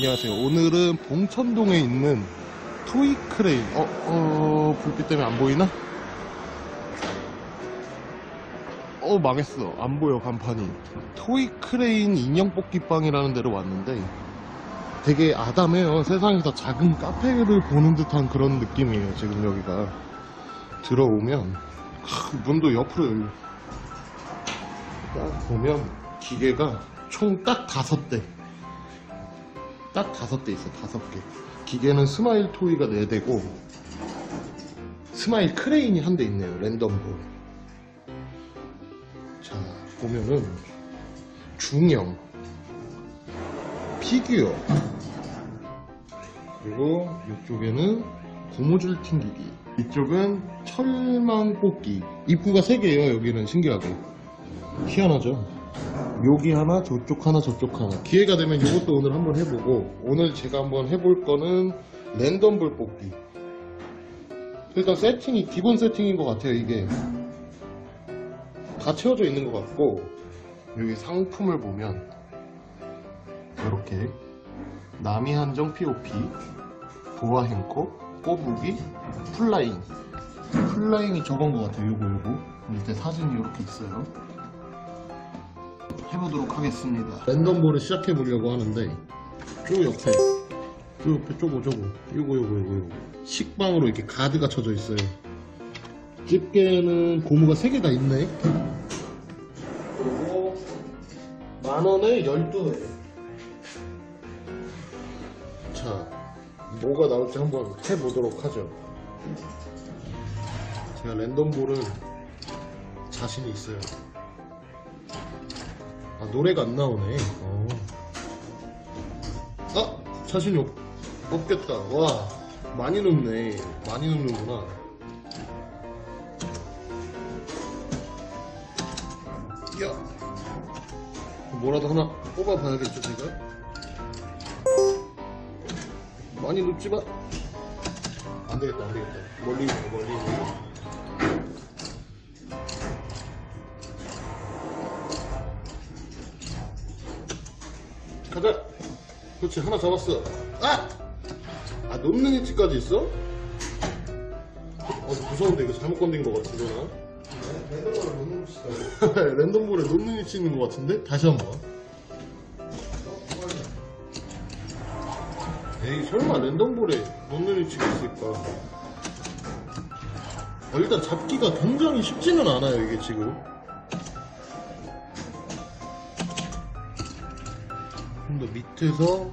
안녕하세요. 오늘은 봉천동에 있는 토이 크레인. 어, 어, 불빛 때문에 안 보이나? 어, 망했어. 안 보여, 간판이. 토이 크레인 인형 뽑기방이라는 데로 왔는데 되게 아담해요. 세상에서 작은 카페를 보는 듯한 그런 느낌이에요. 지금 여기가. 들어오면, 하, 문도 옆으로 열려. 딱 보면 기계가 총 딱 다섯 대. 딱 다섯 대 있어, 다섯 개. 기계는 스마일 토이가 네 대고, 스마일 크레인이 한 대 있네요, 랜덤 볼. 자, 보면은, 중형, 피규어, 그리고 이쪽에는 고무줄 튕기기, 이쪽은 철망 뽑기. 입구가 세 개예요, 여기는 신기하게. 희한하죠? 여기 하나, 저쪽 하나, 저쪽 하나. 기회가 되면 이것도 오늘 한번 해보고, 오늘 제가 한번 해볼 거는 랜덤볼 뽑기. 일단 세팅이, 기본 세팅인 것 같아요, 이게. 다 채워져 있는 것 같고, 여기 상품을 보면, 이렇게, 남이 한정 POP, 보아 행코, 꼬부기, 플라잉. 플라잉이 저건 것 같아요, 요거, 요거. 밑에 사진이 이렇게 있어요. 해보도록 하겠습니다. 랜덤볼을 시작해 보려고 하는데 요 옆에 요 옆에 쪼고 쪼고 요거 요거 요거 요거 식빵으로 이렇게 가드가 쳐져 있어요. 집게는 고무가 3개가 있네. 그리고 만원에 12회. 자, 뭐가 나올지 한번 해보도록 하죠. 제가 랜덤볼은 자신이 있어요. 아 노래가 안 나오네. 어. 아 자신이 없, 없겠다. 와 많이 넣네. 많이 넣는구나. 야. 뭐라도 하나 뽑아봐야겠죠 제가? 많이 넣지마. 안되겠다 안되겠다. 멀리 멀리 그렇지, 하나 잡았어. 아! 아, 놓는 위치까지 있어? 어, 무서운데, 이거 잘못 건든 것 같은데, 나? 랜덤으로 놓는 곳이다. 랜덤볼에 놓는 위치 있는 것 같은데? 다시 한 번. 에이, 설마 랜덤볼에 놓는 위치가 있을까? 어, 일단 잡기가 굉장히 쉽지는 않아요, 이게 지금. 좀 더 밑에서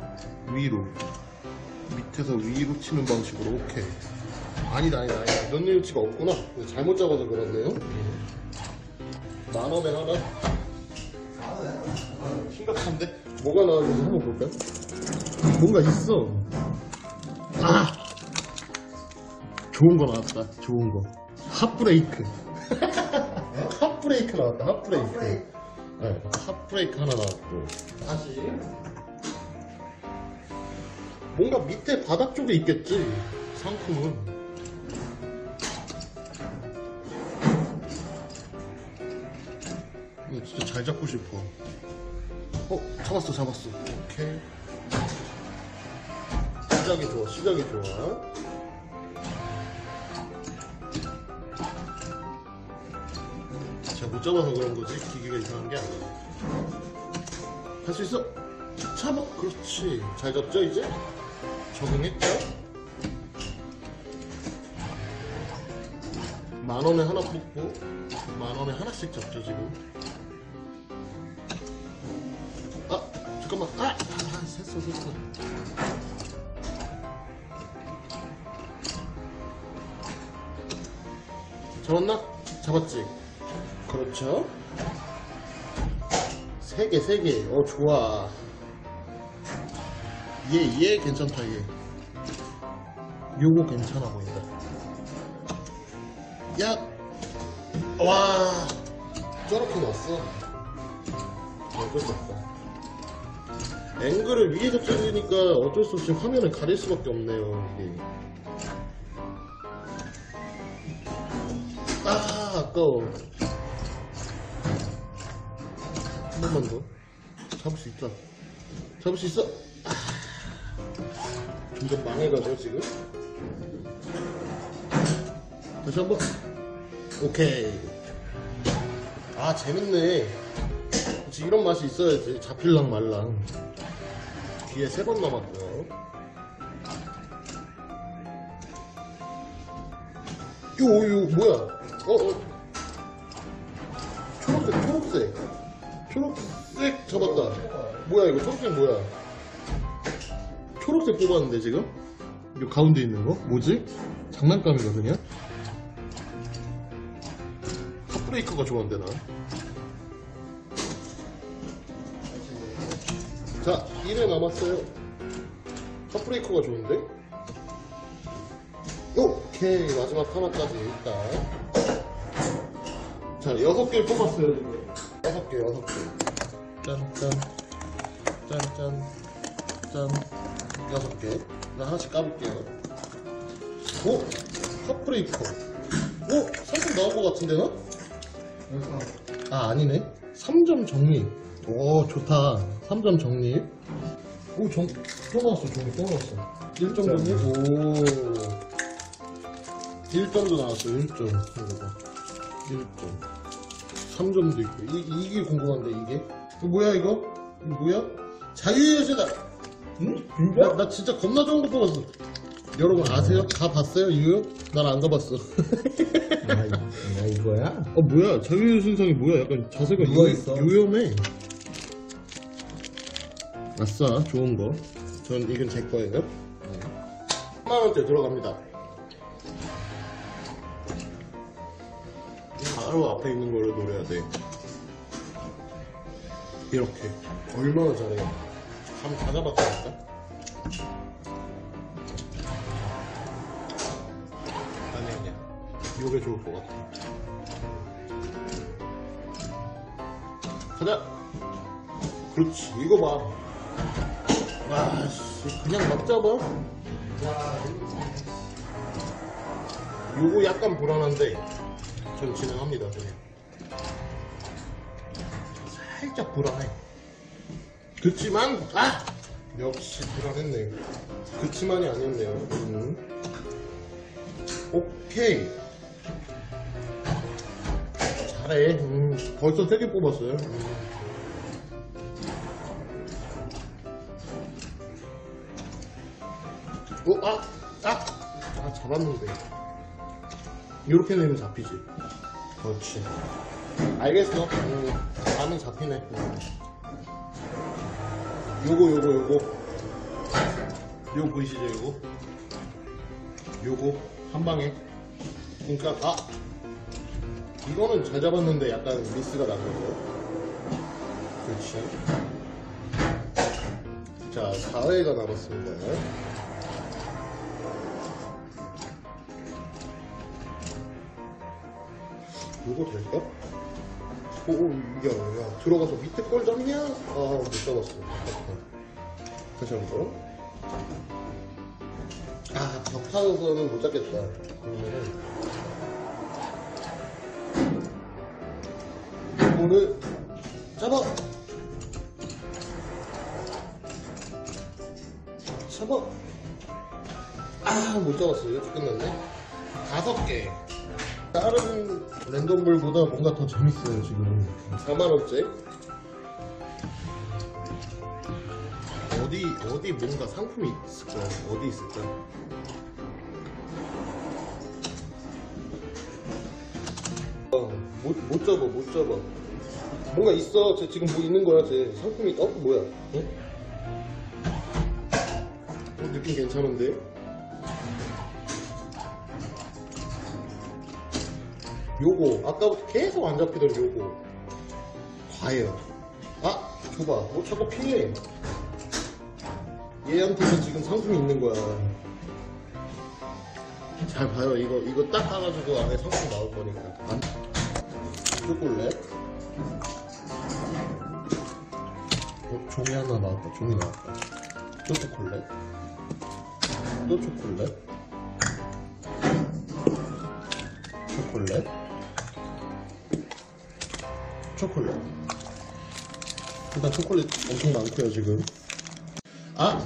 위로 밑에서 위로 치는 방식으로. 오케이. 아니다 아니다 아니다. 넣는 위치가 없구나. 잘못 잡아서 그런데요? 만원에 하나 심각한데? 뭐가 나왔는지 한번 볼까요? 뭔가 있어. 아! 좋은 거 나왔다. 좋은 거. 핫브레이크. 핫브레이크 나왔다. 핫브레이크 네, 핫브레이크 하나 나왔고. 다시. 뭔가 밑에 바닥 쪽에 있겠지 상품은. 이거 진짜 잘 잡고 싶어. 어 잡았어 잡았어. 오케이. 시작이 좋아 시작이 좋아 못 잡아서 그런 거지? 기계가 이상한 게 아니야. 할 수 있어? 잡아 그렇지. 잘 잡죠 이제? 적응했죠? 만 원에 하나 뽑고 만 원에 하나씩 잡죠 지금. 아 잠깐만. 아, 아 샜어 샜어 잡았나? 잡았지 그렇죠 세 개, 세 개. 어, 좋아. 얘, 얘 괜찮다, 얘. 요거 괜찮아 보인다. 야! 와! 저렇게 넣었어. 어쩔 수 없다. 앵글을 위에서 찍으니까 어쩔 수 없이 화면을 가릴 수밖에 없네요, 이게. 아, 아까워. 한 번만 더. 잡을 수 있다. 잡을 수 있어. 아. 점점 망해가죠 지금 다시 한번 오케이 아 재밌네 그치 이런 맛이 있어야지 잡힐랑 말랑 뒤에 세 번 남았고요 요, 요, 뭐야? 어, 어. 초록색, 초록색. 초록 색 잡았다. 뭐야, 이거 초록색 뭐야? 초록색 뽑았는데, 지금? 요 가운데 있는 거? 뭐지? 장난감이거든요? 핫브레이커가 좋은데, 나. 자, 1회 남았어요. 핫브레이커가 좋은데? 오케이 마지막 하나까지 일단 자 여섯 개를 뽑았어요 지금 여섯 개 여섯 개. 짠짠. 짠짠 짠. 여섯 개. 나 하나씩 까볼게요. 오! 핫브레이커 오! 상품 나온 것 같은데 나? 아 아니네. 3점 정리. 오 좋다. 3점 정리. 오정또 나왔어 종이 또 나왔어. 1점 정리? 오. 1점도 나왔어 1점. 이거 봐. 1점 3점도 있고 이, 이게 궁금한데 이게 이거 뭐야 이거? 이거 뭐야? 자유여신다 응? 나, 나 진짜 겁나 좋은 거 뽑았어 여러분 아세요? 다 봤어요 유효? 난안 가봤어 야, 이- 야 이거야? 어 뭐야 자유여신상이 뭐야 약간 자세가 누워 요- 있어. 요염해 아싸 좋은 거전 이건 제 거예요 3만원대 들어갑니다 바로 앞에 있는 걸로 노려야 돼. 이렇게. 얼마나 잘해요. 감다 잡았다니까? 아니 아니야. 요게 좋을 것 같아. 가자. 그렇지. 이거 봐. 아씨 그냥 막 잡아. 요거 약간 불안한데 전 진행합니다 그냥 살짝 불안해 그치만 아 역시 불안했네 그치만이 아니었네요 음. 오케이 잘해 음, 벌써 3개 뽑았어요 음. 어? 아! 아! 아 잡았는데 이렇게 내면 잡히지. 그렇지. 알겠어. 음, 나는 잡히네. 음. 요거 요거 요거. 요거 보이시죠 요거? 요거. 한 방에. 그러니까 아! 이거는 잘 잡았는데 약간 미스가 난 거죠 그렇지. 자 4회가 남았습니다 요거 될까? 오, 오, 야, 야, 들어가서 밑에 걸 잡냐? 아, 못 잡았어. 다시 한 번. 아, 벽타서는 못 잡겠다. 그러면은. 이거를 잡아! 잡아! 아, 못 잡았어. 이렇게 끝났네. 다섯 개. 다른 랜덤볼보다 뭔가 더 재밌어요 지금. 4만원째 어디 어디 뭔가 상품이 있을까? 어디 있을까? 어, 못, 못 잡아 못 잡아 뭔가 있어. 쟤 지금 뭐 있는 거야 쟤 상품이. 어 뭐야? 응? 어, 느낌 괜찮은데 요거 아까부터 계속 안 잡히던 요거. 과연. 아 줘봐. 뭐 자꾸 피해. 얘한테는 지금 상품이 있는 거야. 잘 봐요. 이거 이거 딱 까가지고 안에 상품 나올 거니까. 안? 초콜릿 어, 종이 하나 나왔다. 종이 나왔다. 또 초콜릿? 또 초콜릿? 초콜릿 초콜릿. 일단 초콜릿 엄청 많고요 지금. 아!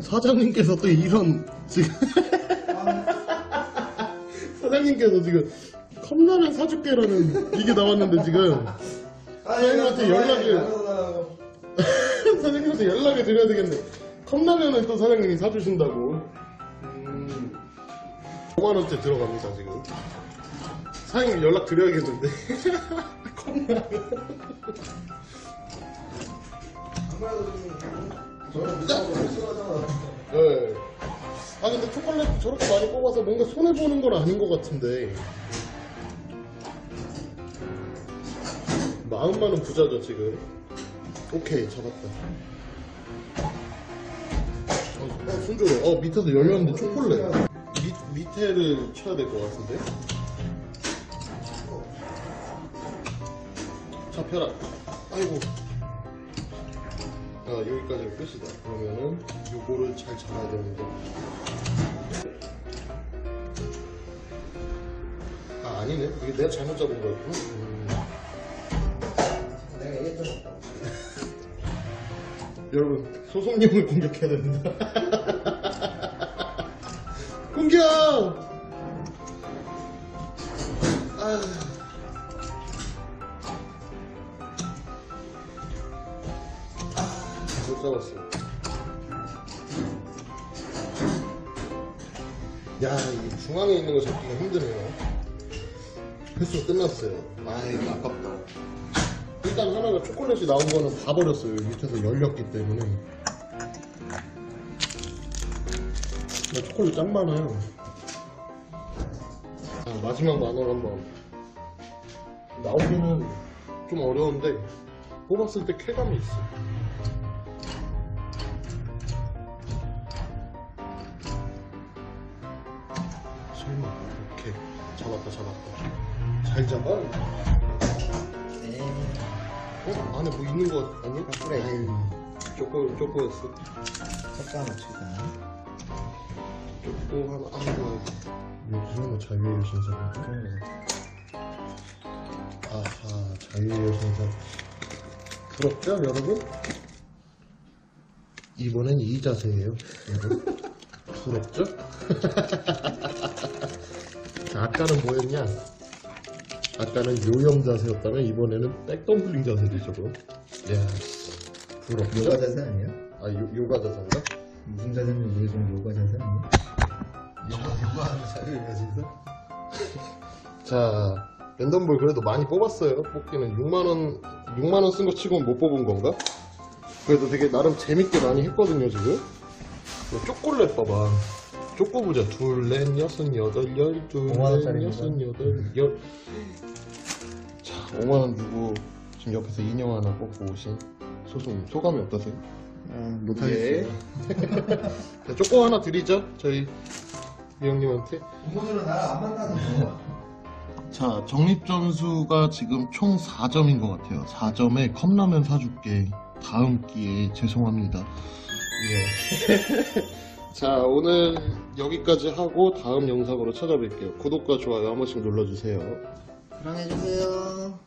사장님께서 또 이런 지금 사장님께서 지금 컵라면 사줄게라는 이게 나왔는데 지금 사장님한테 연락을 사장님한테 연락을 드려야 되겠네. 컵라면을 또 사장님이 사주신다고. 음, 5만원째 들어갑니다 지금. 사장님 연락 드려야겠는데 싫어하잖아. 네. 아 근데 초콜릿 저렇게 많이 뽑아서 뭔가 손해 보는 건 아닌 것 같은데. 마음만 은 부자죠 지금. 오케이 잡았다. 어, 어 순조로. 어 밑에서 열렸는데 초콜릿. 밑 밑에를 쳐야 될 것 같은데. 잡혀라. 아이고. 아, 여기까지가 끝이다. 그러면은 요거를 잘 잡아야 되는데. 아, 아니네. 이게 내가 잘못 잡은 거였구나. 음. 내가 얘기했잖아. 여러분, 소송용을 공격해야 됩니다. 공격! 아. 못 잡았어. 야, 이 중앙에 있는 거 잡기가 힘드네요. 횟수 끝났어요. 아이, 아깝다. 일단 하나가 초콜릿이 나온 거는 다 버렸어요. 밑에서 열렸기 때문에. 나 초콜릿 짱 많아요. 아, 마지막 만원 한번. 나오기는 좀 어려운데, 뽑았을 때 쾌감이 있어. 오케이. 잡았다, 잡았다. 잘 잡아? 네. 어? 안에 뭐 있는 거 아니야? 그래. 쪼꼬, 쪼꼬였어. 섞어 맞추자. 쪼꼬 하나, 아이고. 요즘은 뭐 자유의 여신상. 아하, 자유의 여신상. 부럽죠, 여러분? 이번엔 이 자세예요, 여러분. 부럽죠? 자, 아까는 뭐였냐? 아까는 요염 자세였다면 이번에는 백덤블링 자세죠, 저거. 야, 부럽죠? 요가 자세 아니야? 아, 요, 요가 자세인가? 무슨 자세인지 모르지만 요가 자세 아니야? 요가, 요가 자세가 진짜? 자, 랜덤볼 그래도 많이 뽑았어요. 뽑기는 6만원, 6만원 쓴 거 치고는 못 뽑은 건가? 그래도 되게 나름 재밌게 많이 했거든요, 지금. 이거 초콜릿 봐봐. 쪼꼬부자 둘, 넷, 여섯, 여덟, 열, 둘, 5만 넷, 원짜리입니다. 여섯, 여덟, 열. 자, 5만원 주고 지금 옆에서 인형 하나 뽑고 오신 소송, 소감이 어떠세요? 아, 예. 자, 쪼꼬 하나 드리죠, 저희 이 형님한테. 부모들은 나를 안 만나서 자, 적립 점수가 지금 총 4점인 것 같아요. 4점에 컵라면 사줄게. 다음 기회에 죄송합니다. 예. 자 오늘 여기까지 하고 다음 영상으로 찾아뵐게요. 구독과 좋아요 한 번씩 눌러주세요. 사랑해주세요.